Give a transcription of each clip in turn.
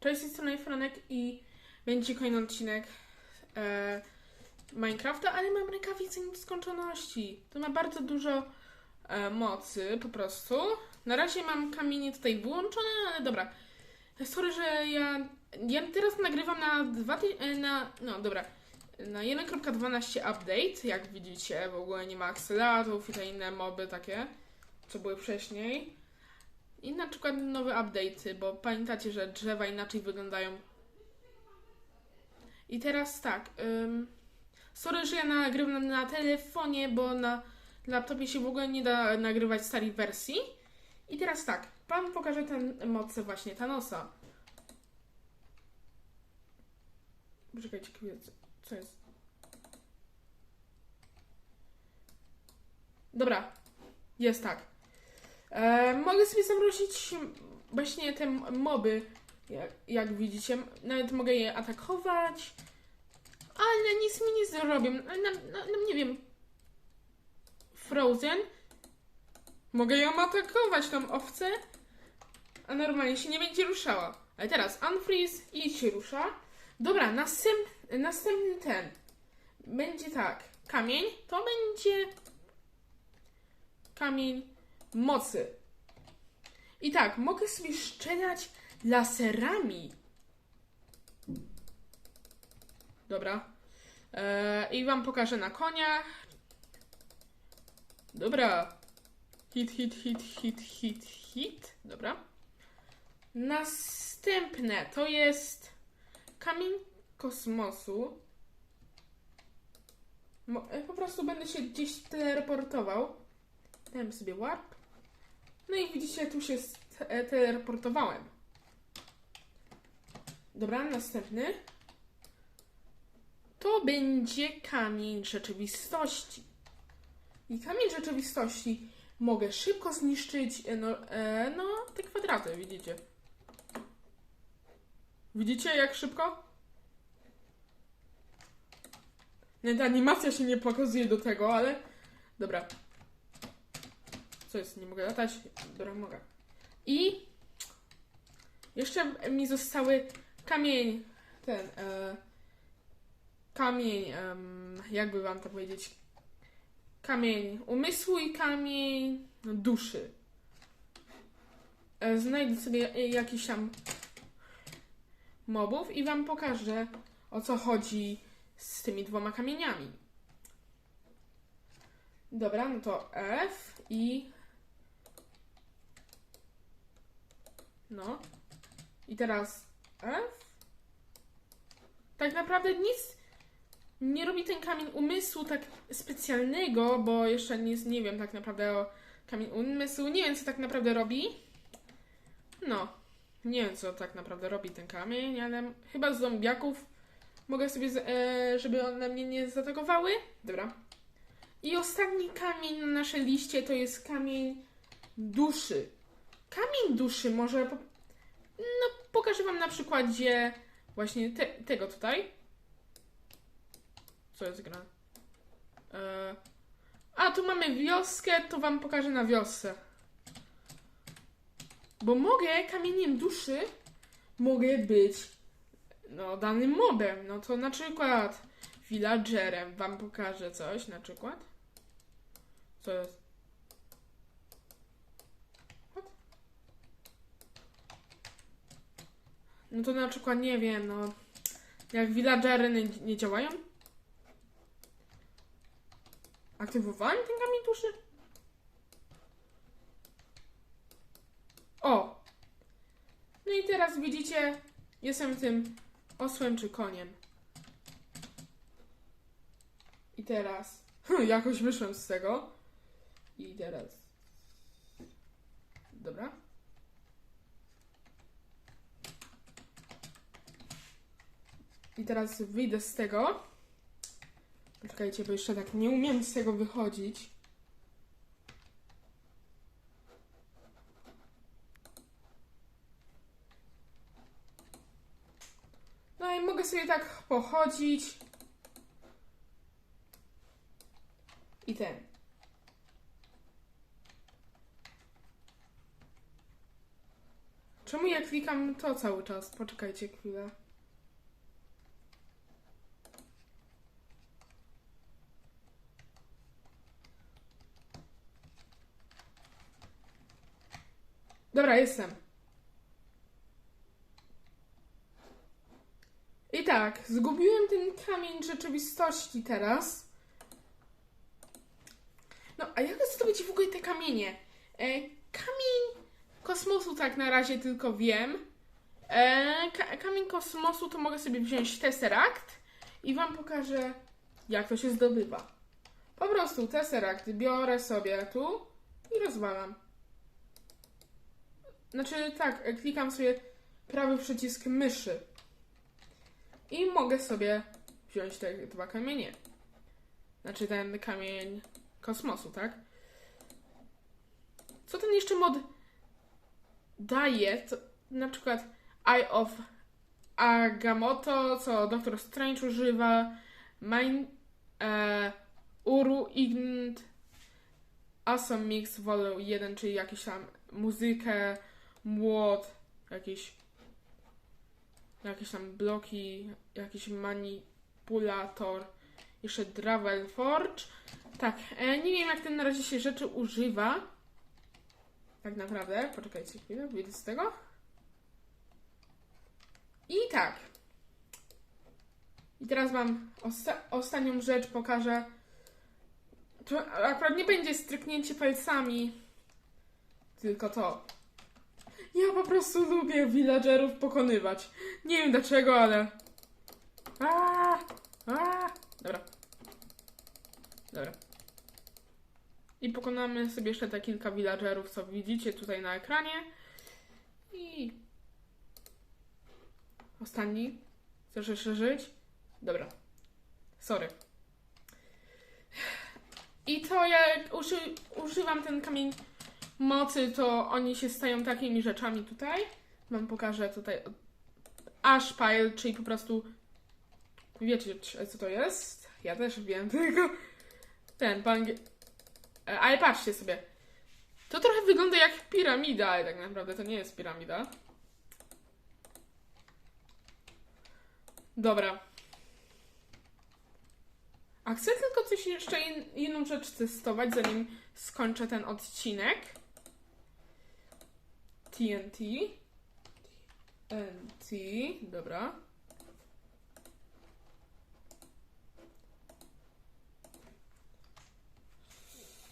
Cześć, z tej strony i będzie kolejny odcinek e, Minecrafta, ale mam rękawice nieskończoności. To ma bardzo dużo e, mocy po prostu. Na razie mam kamienie tutaj wyłączone, ale dobra. Sorry, że ja, ja teraz nagrywam na, dwa ty, e, na no dobra, na 1.12 update, jak widzicie, w ogóle nie ma akcelatów i te inne moby takie, co były wcześniej. I na przykład nowe update'y, bo pamiętacie, że drzewa inaczej wyglądają. I teraz tak. Ym, sorry, że ja nagrywam na, telefonie, bo na laptopie się w ogóle nie da nagrywać starej wersji. I teraz tak. Pan pokaże ten moce właśnie Thanosa. Poczekajcie, co jest? Dobra, jest tak. E, mogę sobie zamrozić właśnie te moby, jak, jak widzicie. Nawet mogę je atakować, ale nic mi nie zrobią. Na, na, na, nie wiem. Frozen. Mogę ją atakować, tą owcę, a normalnie się nie będzie ruszała. Ale teraz unfreeze i się rusza. Dobra, następ, następny ten. Będzie tak. Kamień to będzie kamień mocy. I tak, mogę sobie szczelać laserami. Dobra. Eee, I wam pokażę na koniach. Dobra. Hit, hit, hit, hit, hit, hit. Dobra. Następne to jest kamień kosmosu. Mo- e, po prostu będę się gdzieś teleportował. Dałem sobie warp. No i widzicie, tu się teleportowałem. Dobra, następny. To będzie kamień rzeczywistości. I kamień rzeczywistości mogę szybko zniszczyć, e, no, e, no te kwadraty, widzicie. Widzicie, jak szybko? Nie, ta animacja się nie pokazuje do tego, ale... Dobra. Co jest? Nie mogę latać? Dobra, mogę. I jeszcze mi zostały kamień, ten, e, kamień, em, jakby wam to powiedzieć, kamień umysłu i kamień duszy. E, znajdę sobie e, jakiś tam mobów i wam pokażę, o co chodzi z tymi dwoma kamieniami. Dobra, no to F i. No. I teraz F. Tak naprawdę nic nie robi ten kamień umysłu tak specjalnego, bo jeszcze nic nie wiem tak naprawdę o kamień umysłu. Nie wiem, co tak naprawdę robi. No. Nie wiem, co tak naprawdę robi ten kamień, ale chyba z zombiaków mogę sobie, e, żeby one mnie nie zaatakowały. Dobra. I ostatni kamień na naszej liście to jest kamień duszy. Kamień duszy może. Po... No, pokażę Wam na przykładzie właśnie te, tego tutaj. Co jest gra? E... A, tu mamy wioskę, to Wam pokażę na wiosce. Bo mogę kamieniem duszy, mogę być no, danym mobem. No to na przykład villagerem. Wam pokażę coś na przykład. Co jest? No to na przykład nie wiem, no. Jak villagery nie, nie działają? Aktywowałem ten kamień duszy? O! No i teraz widzicie, jestem tym osłem czy koniem. I teraz jakoś wyszłem z tego. I teraz. Dobra. I teraz wyjdę z tego. Poczekajcie, bo jeszcze tak nie umiem z tego wychodzić. No i mogę sobie tak pochodzić. I ten. Czemu ja klikam to cały czas? Poczekajcie chwilę. Dobra, jestem. I tak, zgubiłem ten kamień rzeczywistości teraz. No, a jak zdobyć w ogóle te kamienie? E, kamień kosmosu tak na razie tylko wiem. E, ka- kamień kosmosu to mogę sobie wziąć Tesseract i wam pokażę, jak to się zdobywa. Po prostu Tesseract biorę sobie tu i rozwalam. Znaczy tak, klikam sobie prawy przycisk myszy. I mogę sobie wziąć te dwa kamienie. Znaczy ten kamień kosmosu, tak? Co ten jeszcze mod daje? To, na przykład Eye of Agamotto, co Doctor Strange używa, Mind, e, Uru Ignt, Awesome Mix Vol 1, czyli jakiś tam muzykę, młot, jakiś jakieś tam bloki, jakiś manipulator, jeszcze Dravel Forge. Tak, e, nie wiem jak ten na razie się rzeczy używa. Tak naprawdę, poczekajcie chwilę, wyjdę z tego. I tak. I teraz wam osta- ostatnią rzecz pokażę. To akurat nie będzie stryknięcie palcami, tylko to. Ja po prostu lubię villagerów pokonywać. Nie wiem dlaczego, ale. A, a. Dobra. Dobra. I pokonamy sobie jeszcze te kilka villagerów, co widzicie tutaj na ekranie. I. Ostatni. Chcesz jeszcze żyć? Dobra. Sorry. I to jak uży, używam ten kamień mocy, to oni się stają takimi rzeczami tutaj. Wam pokażę tutaj Ash Pile, czyli po prostu wiecie co to jest? Ja też wiem, tylko ten pan... E, Ale patrzcie sobie. To trochę wygląda jak piramida, ale tak naprawdę to nie jest piramida. Dobra. A chcę tylko coś jeszcze in, inną rzecz testować, zanim skończę ten odcinek. TNT. TNT, dobra.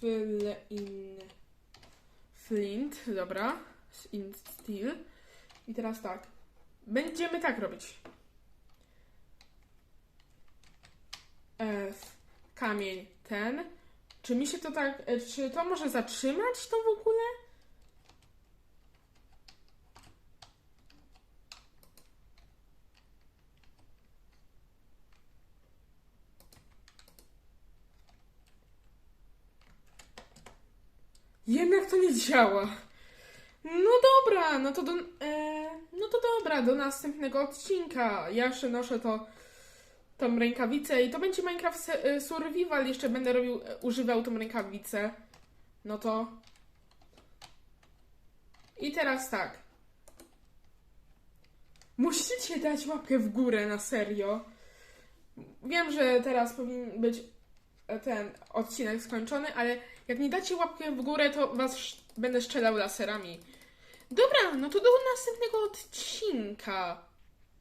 Flin. Flint, dobra. In steel. I teraz tak. Będziemy tak robić. E, kamień ten. Czy mi się to tak. e, Czy to może zatrzymać to w ogóle? Jednak to nie działa. No dobra, no to do, e, no to dobra, do następnego odcinka. Ja jeszcze noszę to tą rękawicę i to będzie Minecraft e, Survival. Jeszcze będę robił, e, używał tą rękawicę. No to. I teraz tak. Musicie dać łapkę w górę na serio. Wiem, że teraz powinien być ten odcinek skończony, ale jak nie dacie łapkę w górę, to was będę strzelał laserami. Dobra, no to do następnego odcinka.